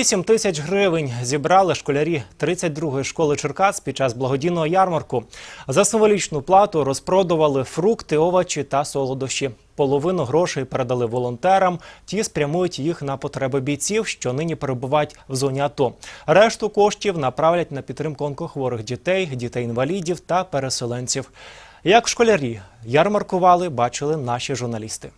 8 тисяч гривень зібрали школярі 32-ї школи Черкас під час благодійного ярмарку. За символічну плату розпродували фрукти, овочі та солодощі. Половину грошей передали волонтерам. Ті спрямують їх на потреби бійців, що нині перебувають в зоні АТО. Решту коштів направлять на підтримку онкохворих дітей, дітей-інвалідів та переселенців. Як школярі ярмаркували, бачили наші журналісти.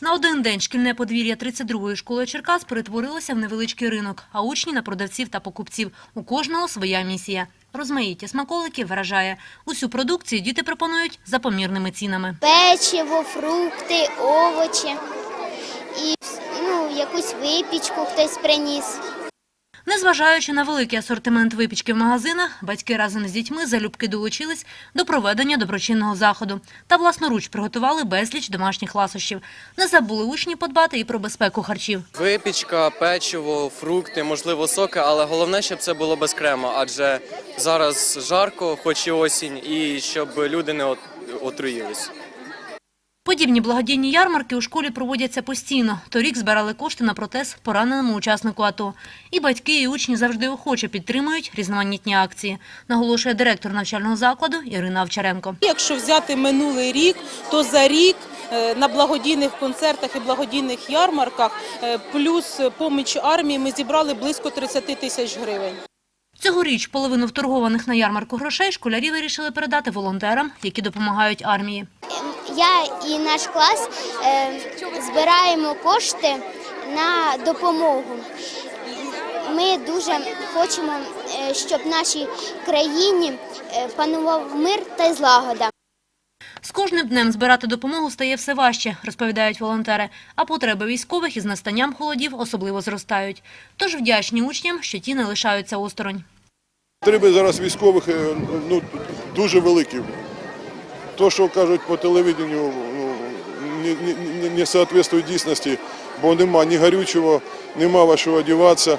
На один день шкільне подвір'я 32-ї школи Черкас перетворилося в невеличкий ринок, а учні на продавців та покупців. У кожного своя місія. Розмаїття смаколиків вражає. Усю продукцію діти пропонують за помірними цінами. печиво, фрукти, овочі і ну, якусь випічку хтось приніс. Незважаючи на великий асортимент випічки в магазинах, батьки разом з дітьми залюбки долучились до проведення доброчинного заходу та власноруч приготували безліч домашніх ласощів. Не забули учні подбати і про безпеку харчів. Випічка, печиво, фрукти, можливо, соки, але головне, щоб це було без крему, адже зараз жарко, хоч і осінь, і щоб люди не отруїлись. Подібні благодійні ярмарки у школі проводяться постійно. Торік збирали кошти на протез пораненому учаснику АТО. І батьки, і учні завжди охоче підтримують різноманітні акції, наголошує директор навчального закладу Ірина Овчаренко. Якщо взяти минулий рік, то за рік е, на благодійних концертах і благодійних ярмарках е, плюс поміч армії ми зібрали близько 30 тисяч гривень. Цьогоріч половину вторгованих на ярмарку грошей школярі вирішили передати волонтерам, які допомагають армії. Я і наш клас е, збираємо кошти на допомогу. Ми дуже хочемо, е, щоб в нашій країні е, панував мир та злагода. З кожним днем збирати допомогу стає все важче, розповідають волонтери, а потреби військових із настанням холодів особливо зростають. Тож вдячні учням, що ті не лишаються осторонь. Потреби зараз військових ну, дуже великі То, що кажуть по телевіденню, ну, не, не, не, не соответствує дійсності, бо нема ні гарючого, нема вашого одягатися.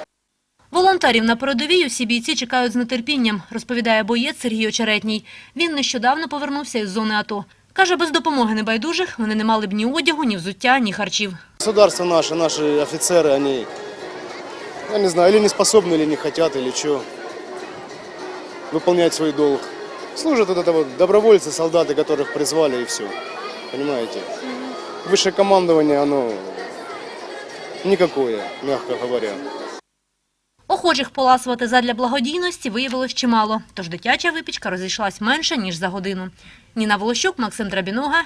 Волонтерів на передовій усі бійці чекають з нетерпінням, розповідає боєць Сергій Очеретній. Він нещодавно повернувся із зони АТО. Каже, без допомоги небайдужих вони не мали б ні одягу, ні взуття, ні харчів. Государство наше, наши офицеры, они, я не знаю, или не способны, или не хотят, или что, выполнять свой долг. Служат вот это вот добровольцы, солдаты, которых призвали, и все. Понимаете? Высшее командование, оно никакое, мягко говоря. Охочих поласувати задля благодійності виявилось чимало, тож дитяча випічка розійшлась менше, ніж за годину. Ніна Волощук, Максим Драбінога,